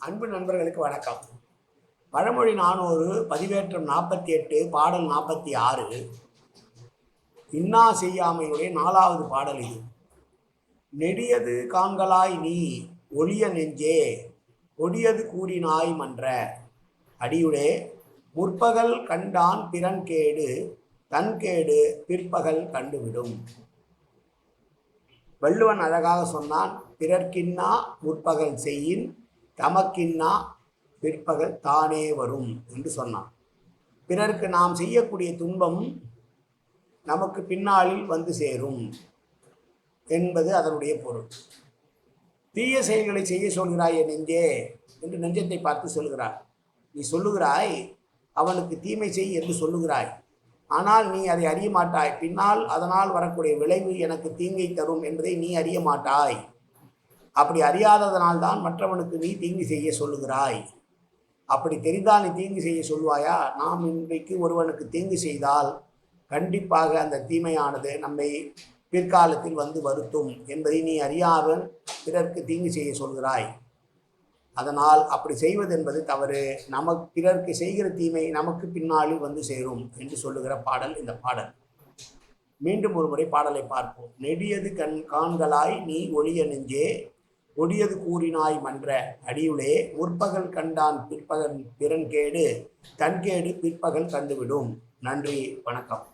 அன்பு நண்பர்களுக்கு வணக்கம். பழமொழி நானூறு பதிவேற்றம் நாற்பத்தி எட்டு பாடல் நாற்பத்தி ஆறு இன்னா செய்யாமையுடைய நாலாவது பாடல் இது. நெடியது காண்களாய் நீ ஒளிய நெஞ்சே கொடியது கூடினாய் மன்ற. அடியுடே முற்பகல் கண்டான் பிறன் கேடு தன் கேடு பிற்பகல் கண்டுவிடும். வள்ளுவன் அழகாக சொன்னான் பிறர்க்கின்னா முற்பகல் செய்யின் தமக்கின்னா பிற்பகல் தானே வரும் என்று சொன்னான். பிறருக்கு நாம் செய்யக்கூடிய துன்பம் நமக்கு பின்னாளில் வந்து சேரும் என்பது அதனுடைய பொருள். தீய செயல்களை செய்ய சொல்கிறாய் என் நெஞ்சே என்று நெஞ்சத்தை பார்த்து சொல்கிறார். நீ சொல்லுகிறாய் அவனுக்கு தீமை செய் என்று சொல்லுகிறாய். ஆனால் நீ அதை அறிய மாட்டாய். பின்னால் அதனால் வரக்கூடிய விளைவு எனக்கு தீங்கை தரும் என்பதை நீ அறிய மாட்டாய். அப்படி அறியாததனால் தான் மற்றவனுக்கு நீ தீங்கு செய்ய சொல்லுகிறாய். அப்படி தெரிந்தால் நீ தீங்கு செய்ய சொல்வாயா நாம் இன்றைக்கு ஒருவனுக்கு தீங்கு செய்தால் கண்டிப்பாக அந்த தீமையானது நம்மை பிற்காலத்தில் வந்து வருத்தும் என்பதை நீ அறியாமல் பிறர்க்கு தீங்கு செய்ய சொல்கிறாய். அதனால் அப்படி செய்வது என்பது தவறு. நமக்கு பிறர்க்கு செய்கிற தீமை நமக்கு பின்னாளில் வந்து சேரும் என்று சொல்லுகிற பாடல் இந்த பாடல். மீண்டும் ஒரு முறை பாடலை பார்ப்போம். நெடியது கண் காண்களாய் நீ ஒளிய நெஞ்சே ஒடியது கூறினாய் மன்ற அடியுளே முற்பகல் கண்டான் பிற்பகல் பிறன் கேடு தன்கேடு பிற்பகல் கண்டுவிடும் நன்றி வணக்கம்.